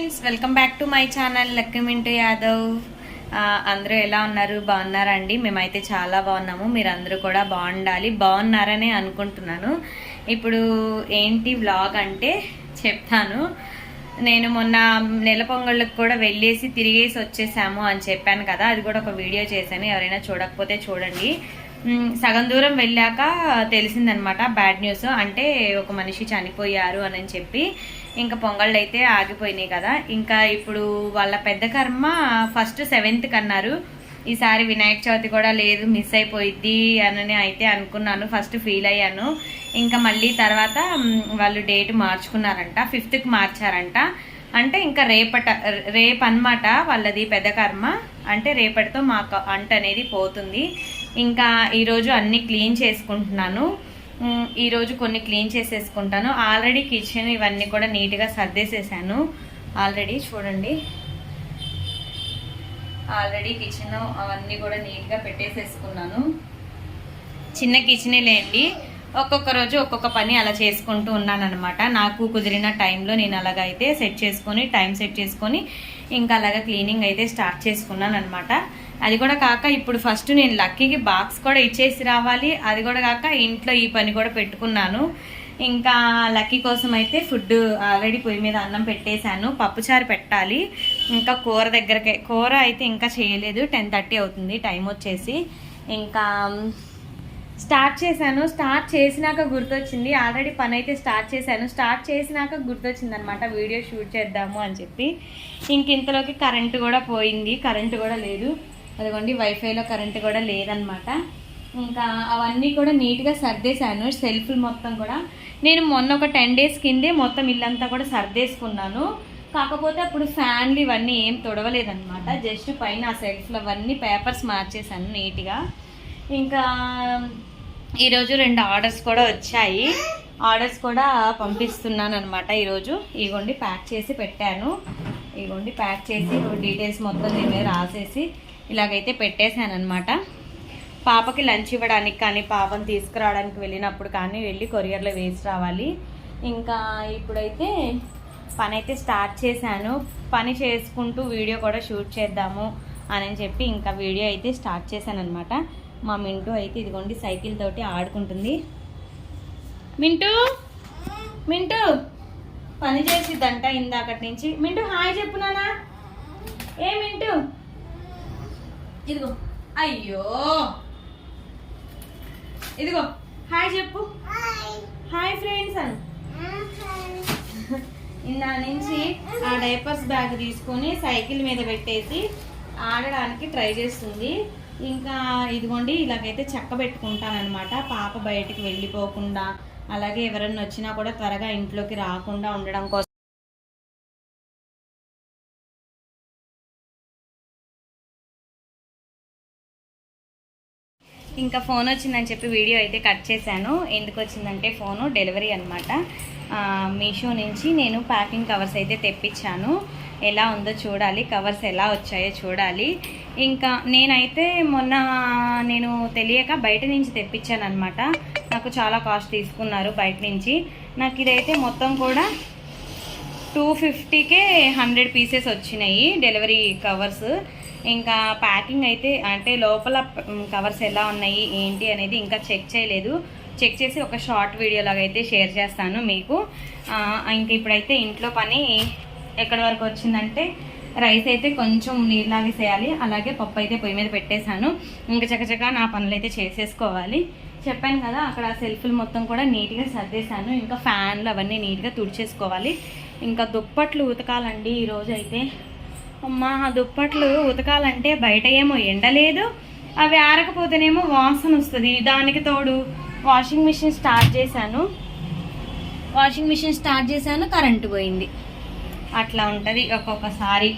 Friends welcome back to my channel లక్కిమింటు Yadav అందరూ ఎలా ఉన్నారు? బాగున్నారా అండి? మేమైతే చాలా బాగున్నాము. మీరు అందరూ కూడా బాగుండాలి. బాగున్నారనే అనుకుంటున్నాను. ఇప్పుడు ఏంటి వ్లాగ్ అంటే చెప్తాను. నేను మొన్న నెల పొంగళ్ళకు కూడా వెళ్ళేసి తిరిగేసి వచ్చేసాము అని చెప్పాను కదా. అది కూడా ఒక వీడియో చేశాను. ఎవరైనా చూడకపోతే చూడండి. సగం దూరం వెళ్ళాక తెలిసిందనమాట బ్యాడ్ న్యూస్ అంటే ఒక మనిషి చనిపోయారు అని చెప్పి. ఇంకా పొంగళ్ళు అయితే ఆగిపోయినాయి కదా. ఇంకా ఇప్పుడు వాళ్ళ పెద్ద కర్మ ఫస్ట్ సెవెంత్కి అన్నారు ఈసారి వినాయక చవితి కూడా లేదు మిస్ అయిపోయిద్ది అని అయితే అనుకున్నాను. ఫస్ట్ ఫీల్ అయ్యాను. ఇంకా మళ్ళీ తర్వాత వాళ్ళు డేట్ మార్చుకున్నారంట. ఫిఫ్త్కి మార్చారంట. అంటే ఇంకా రేపట రేపు అన్నమాట వాళ్ళది పెద్ద కర్మ. అంటే రేపటితో మాకు అంట అనేది పోతుంది. ఇంకా ఈరోజు అన్నీ క్లీన్ చేసుకుంటున్నాను. ఈరోజు కొన్ని క్లీన్ చేసేసుకుంటాను. ఆల్రెడీ కిచెన్ ఇవన్నీ కూడా నీట్గా సర్దేసేసాను. ఆల్రెడీ చూడండి. ఆల్రెడీ కిచెన్ అవన్నీ కూడా నీట్గా పెట్టేసేసుకున్నాను. చిన్న కిచెనే లేండి. ఒక్కొక్క రోజు ఒక్కొక్క పని అలా చేసుకుంటూ ఉన్నాను అనమాట నాకు కుదిరిన టైంలో నేను అలాగైతే సెట్ చేసుకొని టైం సెట్ చేసుకొని ఇంకా అలాగా క్లీనింగ్ అయితే స్టార్ట్ చేసుకున్నాను అనమాట అది కూడా కాక ఇప్పుడు ఫస్ట్ నేను లక్కీకి బాక్స్ కూడా ఇచ్చేసి రావాలి. అది కూడా కాక ఇంట్లో ఈ పని కూడా పెట్టుకున్నాను. ఇంకా లక్కీ కోసం అయితే ఫుడ్ ఆల్రెడీ పొయ్యి మీద అన్నం పెట్టేశాను. పప్పుచారు పెట్టాలి. ఇంకా కూర దగ్గరకే కూర అయితే ఇంకా చేయలేదు. టెన్ థర్టీ అవుతుంది టైం వచ్చేసి. ఇంకా స్టార్ట్ చేశాను. స్టార్ట్ చేసినాక గుర్తొచ్చింది. ఆల్రెడీ పని అయితే స్టార్ట్ చేశాను. స్టార్ట్ చేసినాక గుర్తొచ్చింది అనమాట వీడియో షూట్ చేద్దాము అని చెప్పి. ఇంక ఇంతలోకి కరెంటు కూడా పోయింది. కరెంటు కూడా లేదు. అదిగోండి వైఫైలో కరెంటు కూడా లేదనమాట. ఇంకా అవన్నీ కూడా నీట్గా సర్దేశాను సెల్ఫ్లు మొత్తం కూడా. నేను మొన్న ఒక టెన్ డేస్ కిందే మొత్తం ఇల్లంతా కూడా సర్దేసుకున్నాను. కాకపోతే అప్పుడు ఫ్యాన్లు ఇవన్నీ ఏం తొడవలేదనమాట. జస్ట్ పైన ఆ సెల్ఫ్లు అవన్నీ పేపర్స్ మార్చేశాను నీట్గా. ఇంకా ఈరోజు రెండు ఆర్డర్స్ కూడా వచ్చాయి. ఆర్డర్స్ కూడా పంపిస్తున్నాను అనమాట ఈరోజు. ఇగోండి ప్యాక్ చేసి పెట్టాను. ఇగోండి ప్యాక్ చేసి డీటెయిల్స్ మొత్తం దీని మీద రాసేసి ఇలాగైతే పెట్టేశాను అనమాట పాపకి లంచ్ ఇవ్వడానికి కానీ పాపను తీసుకురావడానికి వెళ్ళినప్పుడు కానీ వెళ్ళి కొరియర్లో వేసి రావాలి. ఇంకా ఇప్పుడైతే పని అయితే స్టార్ట్ చేశాను. పని చేసుకుంటూ వీడియో కూడా షూట్ చేద్దాము అని చెప్పి ఇంకా వీడియో అయితే స్టార్ట్ చేశాను అనమాట మా మింటూ అయితే ఇదిగోండి సైకిల్ తోటి ఆడుకుంటుంది. మింటూ! మింటూ! పని చేసిద్దంట ఇందాకటి నుంచి. మింటూ హాయ్ చెప్పునానా ఏ మింటూ? ఇదిగో. అయ్యో. ఇదిగో. హాయ్ చెప్పు. హాయ్ ఫ్రెండ్స్ అని. ఇందా నుంచి ఆ డైపర్స్ బ్యాగ్ తీసుకొని సైకిల్ మీద పెట్టేసి ఆడడానికి ట్రై చేస్తుంది. ఇంకా ఇదిగోండి ఇలాగైతే చెక్క పెట్టుకుంటానమాట పాప బయటికి వెళ్ళిపోకుండా అలాగే ఎవరన్నా వచ్చినా కూడా త్వరగా ఇంట్లోకి రాకుండా ఉండడం కోసం ఇంకా ఫోన్ వచ్చిందని చెప్పి వీడియో అయితే కట్ చేశాను. ఎందుకు వచ్చిందంటే ఫోను డెలివరీ అనమాట మీషో నుంచి నేను ప్యాకింగ్ కవర్స్ అయితే తెప్పించాను. ఎలా ఉందో చూడాలి. కవర్స్ ఎలా వచ్చాయో చూడాలి. ఇంకా నేనైతే మొన్న నేను తెలియక బయట నుంచి తెప్పించాను అనమాట నాకు చాలా కాస్ట్ తీసుకున్నారు బయట నుంచి. నాకు ఇదైతే మొత్తం కూడా టూ ఫిఫ్టీకే హండ్రెడ్ పీసెస్ వచ్చినాయి డెలివరీ కవర్స్. ఇంకా ప్యాకింగ్ అయితే అంటే లోపల కవర్స్ ఎలా ఉన్నాయి ఏంటి అనేది ఇంకా చెక్ చేయలేదు. చెక్ చేసి ఒక షార్ట్ వీడియో లాగా అయితే షేర్ చేస్తాను మీకు. ఇంకా ఇప్పుడైతే ఇంట్లో పని ఎక్కడి వరకు వచ్చిందంటే రైస్ అయితే కొంచెం నీళ్ళు చేయాలి అలాగే పప్పు అయితే పొయ్యి మీద పెట్టేశాను. ఇంకా చకచక నా పనులు అయితే చేసేసుకోవాలి. చెప్పాను కదా అక్కడ సెల్ఫ్లు మొత్తం కూడా నీట్గా సర్దేశాను. ఇంకా ఫ్యాన్లు అవన్నీ నీట్గా తుడిచేసుకోవాలి. ఇంకా దుప్పట్లు ఉతకాలండి ఈరోజు అయితే అమ్మా ఆ దుప్పట్లు ఉతకాలంటే బయట ఏమో ఎండలేదు అవి ఆరకపోతేనేమో వాసన వస్తుంది. దానికి తోడు వాషింగ్ మిషన్ స్టార్ట్ చేశాను. వాషింగ్ మిషన్ స్టార్ట్ చేశాను కరెంటు పోయింది. అట్లా ఉంటుంది ఒక్కొక్కసారి.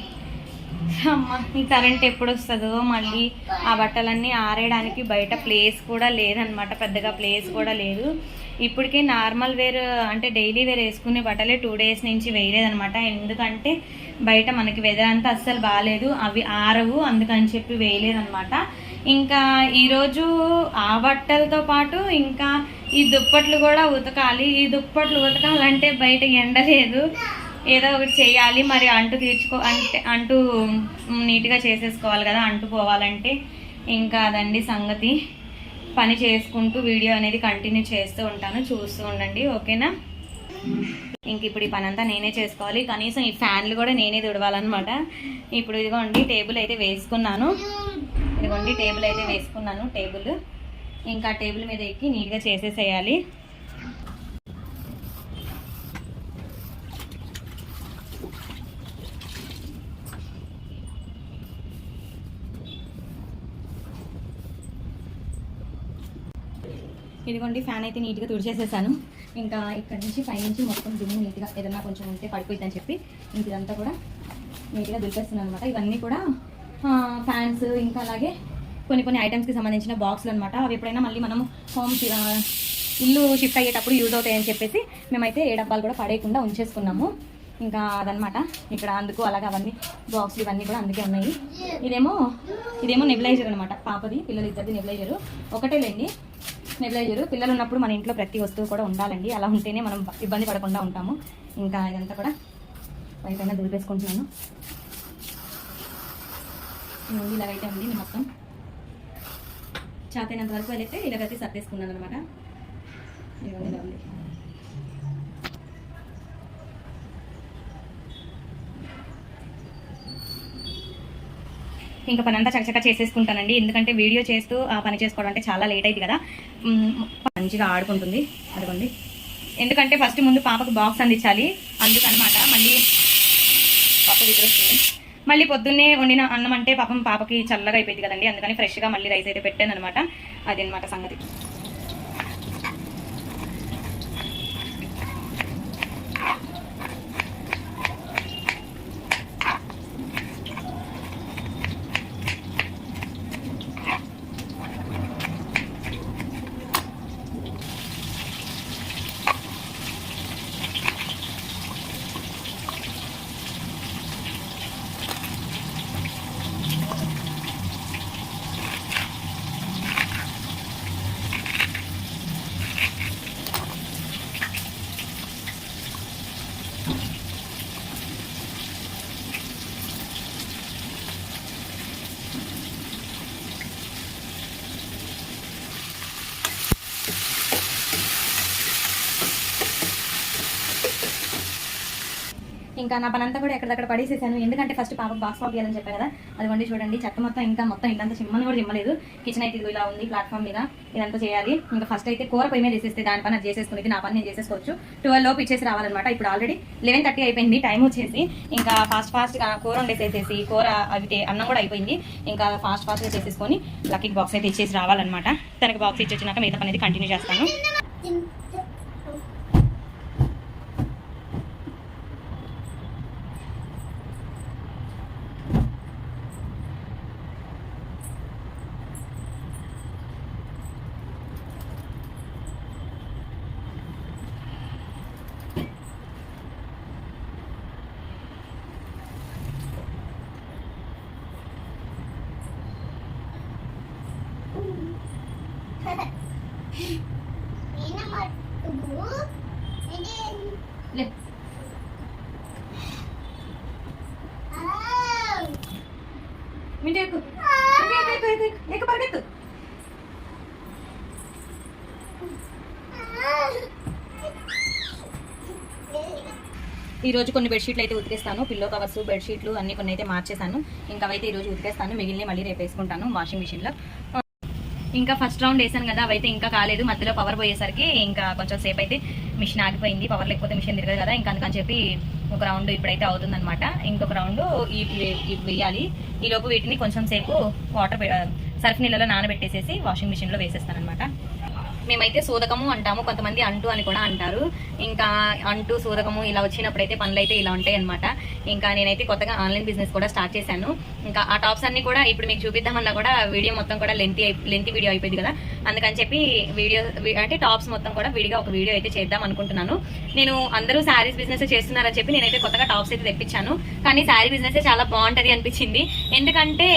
అమ్మ ఈ కరెంట్ ఎప్పుడు వస్తుందో మళ్ళీ ఆ బట్టలన్నీ ఆరేయడానికి బయట ప్లేస్ కూడా లేదనమాట పెద్దగా ప్లేస్ కూడా లేదు. ఇప్పటికే నార్మల్ వేర్ అంటే డైలీ వేర్ వేసుకునే బట్టలే టూ డేస్ నుంచి వేయలేదనమాట ఎందుకంటే బయట మనకి వెదర్ అంతా అస్సలు బాగాలేదు అవి ఆరవు అందుకని చెప్పి వేయలేదనమాట ఇంకా ఈరోజు ఆ బట్టలతో పాటు ఇంకా ఈ దుప్పట్లు కూడా ఉతకాలి. ఈ దుప్పట్లు ఉతకాలంటే బయట ఎండ లేదు. ఏదో ఒకటి చేయాలి. మరి అంటు తీర్చుకో అంటే అంటూ నీట్గా చేసేసుకోవాలి కదా అంటు పోవాలంటే ఇంకా అదండి సంగతి. పని చేసుకుంటూ వీడియో అనేది కంటిన్యూ చేస్తూ ఉంటాను. చూస్తూ ఉండండి. ఓకేనా? ఇంక ఇప్పుడు ఈ పని అంతా నేనే చేసుకోవాలి. కనీసం ఈ ఫ్యాన్లు కూడా నేనే తుడవాలన్నమాట. ఇప్పుడు ఇదిగోండి టేబుల్ అయితే వేసుకున్నాను. ఇదిగోండి టేబుల్ అయితే వేసుకున్నాను టేబుల్. ఇంకా టేబుల్ మీద ఎక్కి నీట్గా చేసేసేయాలి. ఇదిగోండి ఫ్యాన్ అయితే నీట్గా తుడిచేసేసాను. ఇంకా ఇక్కడ నుంచి పైనుంచి మొత్తం దుమ్ము నీట్గా ఏదన్నా కొంచెం ఉంటే పడిపోయిందని చెప్పి ఇంక ఇదంతా కూడా నీట్గా దులిపేస్తున్నాను అనమాట ఇవన్నీ కూడా ఫ్యాన్స్ ఇంకా అలాగే కొన్ని కొన్ని ఐటమ్స్కి సంబంధించిన బాక్సులు అనమాట అవి ఎప్పుడైనా మళ్ళీ మనము హోమ్ ఇల్లు షిఫ్ట్ అయ్యేటప్పుడు యూజ్ అవుతాయని చెప్పేసి మేమైతే ఏ డబ్బాలు కూడా పడేయకుండా ఉంచేసుకున్నాము. ఇంకా అదనమాట ఇక్కడ అందుకు అలాగే అవన్నీ బాక్సులు ఇవన్నీ కూడా అందుకే ఉన్నాయి. ఇదేమో ఇదేమో నెబిలైజర్ అనమాట పాపది పిల్లలు ఇద్దరిది నెబిలైజరు ఒకటేలేండి. నెబిలైజర్ పిల్లలు ఉన్నప్పుడు మన ఇంట్లో ప్రతి వస్తువు కూడా ఉండాలండి. అలా ఉంటేనే మనం ఇబ్బంది పడకుండా ఉంటాము. ఇంకా ఇదంతా కూడా పైపైన దులిపేసుకుంటున్నాను. ఇలాగైతే ఉంది ఇది మొత్తం. చాతైనంత వరకు అయితే ఇలాగైతే సర్దేసుకున్నాను అనమాట ఇదిగోండి ఇంకా పని అంతా చకచక చేసేసుకుంటానండి. ఎందుకంటే వీడియో చేస్తూ ఆ పని చేసుకోవడం అంటే చాలా లేట్ అయింది కదా. మంచిగా ఆడుకుంటుంది. అదిగోండి. ఎందుకంటే ఫస్ట్ ముందు పాపకు బాక్స్ అందించాలి. అందుకనమాట మళ్ళీ పాప వస్తుంది మళ్ళీ పొద్దున్నే వండిన అన్నం అంటే పాపం పాపకి చల్లగా అయిపోయింది కదండి. అందుకని ఫ్రెష్గా మళ్ళీ రైస్ అయితే పెట్టాను అనమాట అది అనమాట సంగతి. ఇంకా నా పనంతా కూడా ఎక్కడక్కడ పడేసేసాను. ఎందుకంటే ఫస్ట్ పాప బాక్స్ పంపించాలని చెప్పాను కదా. అదిగోండి చూడండి చెత్త మొత్తం ఇంకా మొత్తం ఇంకంతా చిమ్మని కూడా చిమ్మలేదు. కిచెన్ అయితే ఇలా ఉంది ప్లాట్ఫామ్ మీద ఇదంతా చేయాలి. ఇంకా ఫస్ట్ అయితే కూర పొయ్యి మీద వేసేస్తే దాని పని చేసేసుకునేది నా పని నేను చేసేసుకోవచ్చు. ట్వెల్వ్ లోపు ఇచ్చేసి రావాలన్నమాట. ఇప్పుడు ఆల్రెడీ లెవెన్ థర్టీ అయిపోయింది టైం వచ్చేసి ఇంకా ఫాస్ట్ ఫాస్ట్ కూర వండేసేసేసి కూర అవి అన్నం కూడా అయిపోయింది. ఇంకా ఫాస్ట్ ఫాస్ట్గా చేసేసుకొని లక్కీకి బాక్స్ అయితే ఇచ్చేసి రావాలన్నమాట. తనకి బాక్స్ ఇచ్చి వచ్చినాక మిగతా పని అయితే కంటిన్యూ చేస్తాను. ఈరోజు ఎక్కు పరిగెత్తు కొన్ని బెడ్షీట్లు అయితే ఉతికేస్తాను. పిల్లో కవర్స్ బెడ్షీట్లు అన్ని కొన్ని అయితే మార్చేసాను ఇంకా అవైతే ఈ రోజు ఉతికేస్తాను. మిగిలిన మళ్ళీ రేపు వేసుకుంటాను. వాషింగ్ మిషన్లో ఇంకా ఫస్ట్ రౌండ్ వేసాను కదా అవైతే ఇంకా కాలేదు. మధ్యలో పవర్ పోయేసరికి ఇంకా కొంచెం సేపు అయితే మిషన్ ఆగిపోయింది. పవర్ లేకపోతే మిషన్ తిరగదు కదా ఇంకా అందుకని చెప్పి ఒక రౌండ్ ఇప్పుడైతే అవుతుంది అనమాట ఇంకొక రౌండ్ వేయాలి. ఈ లోపు వీటిని కొంచెం సేపు వాటర్ సర్ఫ్ నీళ్ళలో నానబెట్టేసేసి వాషింగ్ మిషన్లో వేసేస్తాను అనమాట మేమైతే సూదకము అంటాము కొంతమంది అంటు అని కూడా అంటారు. ఇంకా అంటు సూదకము ఇలా వచ్చినప్పుడైతే పనులు అయితే ఇలా ఉంటాయి అనమాట ఇంకా నేనైతే కొత్తగా ఆన్లైన్ బిజినెస్ కూడా స్టార్ట్ చేశాను. ఇంకా ఆ టాప్స్ అన్ని కూడా ఇప్పుడు మీకు చూపిద్దామన్నా కూడా వీడియో మొత్తం కూడా లెంతీ లెంత్ వీడియో అయిపోయింది కదా. అందుకని చెప్పి వీడియో అంటే టాప్స్ మొత్తం కూడా విడిగా ఒక వీడియో అయితే చేద్దాం అనుకుంటున్నాను. నేను అందరూ శారీస్ బిజినెస్ చేస్తున్నారని చెప్పి నేనైతే కొత్తగా టాప్స్ అయితే తెప్పించాను. కానీ శారీ బిజినెస్ చాలా బాగుంటది అనిపించింది. ఎందుకంటే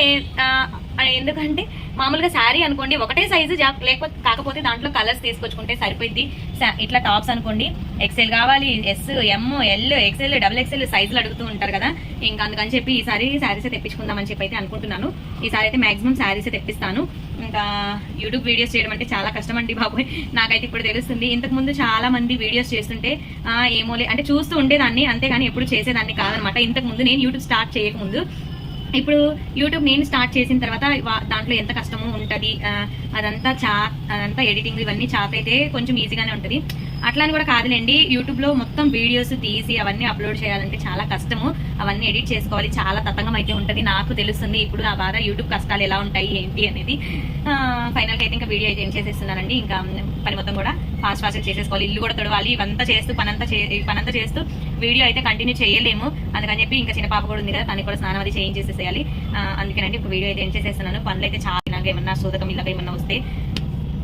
ఎందుకంటే మామూలుగా శారీ అనుకోండి ఒకటే సైజు లేకపోతే కాకపోతే దాంట్లో కలర్స్ తీసుకొచ్చుకుంటే సరిపోయింది ఇట్లా టాప్స్ అనుకోండి ఎక్సెల్ కావాలి S M L XL double XL సైజులు అడుగుతూ ఉంటారు కదా. ఇంకా అందుకని చెప్పి ఈసారి శారీసే తెప్పించుకుందామని చెప్పి అయితే అనుకుంటున్నాను. ఈసారి అయితే మాక్సిమం శారీసే తెప్పిస్తాను. ఇంకా యూట్యూబ్ వీడియోస్ చేయడం అంటే చాలా కష్టం అండి బాబోయ్. నాకైతే ఇప్పుడు తెలుస్తుంది. ఇంతకు ముందు చాలా మంది వీడియోస్ చేస్తుంటే ఏమోలే అంటే చూస్తూ ఉండేదాన్ని అంతేగాని ఎప్పుడు చేసేదాన్ని కాదనమాట. ఇంతకు ముందు నేను యూట్యూబ్ స్టార్ట్ చేయకముందు ఇప్పుడు యూట్యూబ్ నేను స్టార్ట్ చేసిన తర్వాత దాంట్లో ఎంత కష్టమో ఉంటది అదంతా చా అదంతా ఎడిటింగ్ ఇవన్నీ చాప్ అయితే కొంచెం ఈజీగానే ఉంటది. అట్లా అని కూడా కాదులేండి. యూట్యూబ్లో మొత్తం వీడియోస్ తీసి అవన్నీ అప్లోడ్ చేయాలంటే చాలా కష్టము. అవన్నీ ఎడిట్ చేసుకోవాలి. చాలా తతంగం అయితే ఉంటుంది. నాకు తెలుస్తుంది ఇప్పుడు నా బాధ యూట్యూబ్ కష్టాలు ఎలా ఉంటాయి ఏంటి అనేది. ఫైనల్ అయితే ఇంకా వీడియో అయితే ఏం చేసేస్తున్నానండి. ఇంకా పని మొత్తం కూడా ఫాస్ట్ ఫాస్ట్ చేసేసుకోవాలి. ఇల్లు కూడా తొడవాలి. ఇవంతా చేస్తూ పనంతా చే పనంతా చేస్తూ వీడియో అయితే కంటిన్యూ చేయలేము. అందుకని చెప్పి ఇంకా చిన్న పాప కూడా ఉంది కదా తనకి కూడా స్నానం అది చేయించేసేసేయాలి. ఆ, అందుకేనండి ఇప్పుడు వీడియో అయితే ఏం చేసేస్తున్నాను. పనులు అయితే చాలా ఏమన్నా సూదకం ఇలా ఏమన్నా వస్తే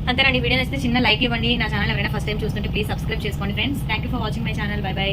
అంతేనండి వీడియో నచ్చితే చిన్న లైక్ ఇవ్వండి. నా ఛానల్ ఎవరైనా ఫస్ట్ టైం చూస్తుంటే ప్లీజ్ సబ్స్క్రైబ్ చేసుకోండి friends thank you for watching my channel bye bye